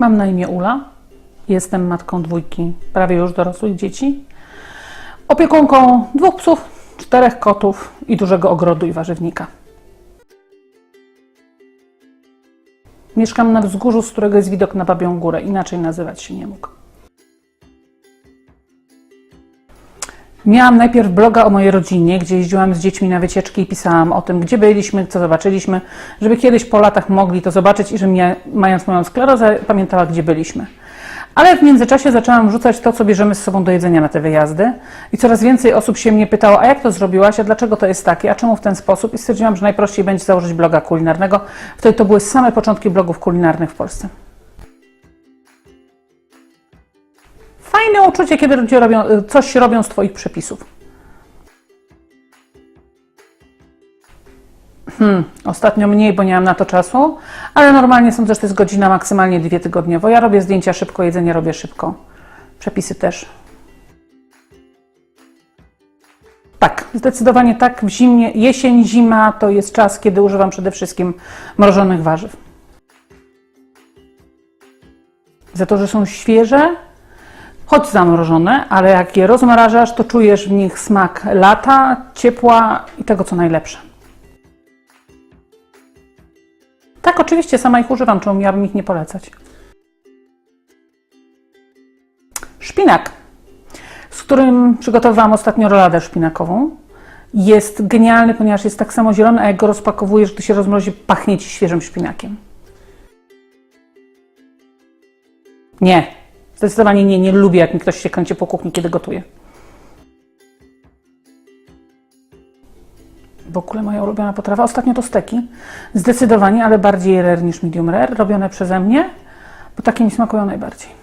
Mam na imię Ula. Jestem matką dwójki prawie już dorosłych dzieci. Opiekunką dwóch psów, czterech kotów i dużego ogrodu i warzywnika. Mieszkam na wzgórzu, z którego jest widok na Babią Górę. Inaczej nazywać się nie mógł. Miałam najpierw bloga o mojej rodzinie, gdzie jeździłam z dziećmi na wycieczki i pisałam o tym, gdzie byliśmy, co zobaczyliśmy, żeby kiedyś po latach mogli to zobaczyć i że mnie, mając moją sklerozę, pamiętała, gdzie byliśmy. Ale w międzyczasie zaczęłam rzucać to, co bierzemy z sobą do jedzenia na te wyjazdy i coraz więcej osób się mnie pytało, a jak to zrobiłaś, a dlaczego to jest takie, a czemu w ten sposób? I stwierdziłam, że najprościej będzie założyć bloga kulinarnego. Wtedy to były same początki blogów kulinarnych w Polsce. Fajne uczucie, kiedy ludzie robią, coś robią z Twoich przepisów. Hmm, ostatnio mniej, bo nie mam na to czasu, ale normalnie sądzę, że to jest godzina maksymalnie dwie tygodniowo. Ja robię zdjęcia szybko, jedzenie robię szybko. Przepisy też. Tak, zdecydowanie tak. W zimie, jesień, zima to jest czas, kiedy używam przede wszystkim mrożonych warzyw. Za to, że są świeże, choć zamrożone, ale jak je rozmrażasz, to czujesz w nich smak lata, ciepła i tego, co najlepsze. Tak, oczywiście, sama ich używam, czemu miałabym ich nie polecać. Szpinak, z którym przygotowałam ostatnio roladę szpinakową. Jest genialny, ponieważ jest tak samo zielony, a jak go rozpakowujesz, gdy się rozmrozi, pachnie ci świeżym szpinakiem. Nie, zdecydowanie nie, nie lubię, jak mi ktoś się kręci po kuchni, kiedy gotuje. W ogóle moja ulubiona potrawa. Ostatnio to steki. Zdecydowanie, ale bardziej rare niż medium rare, robione przeze mnie, bo takie mi smakują najbardziej.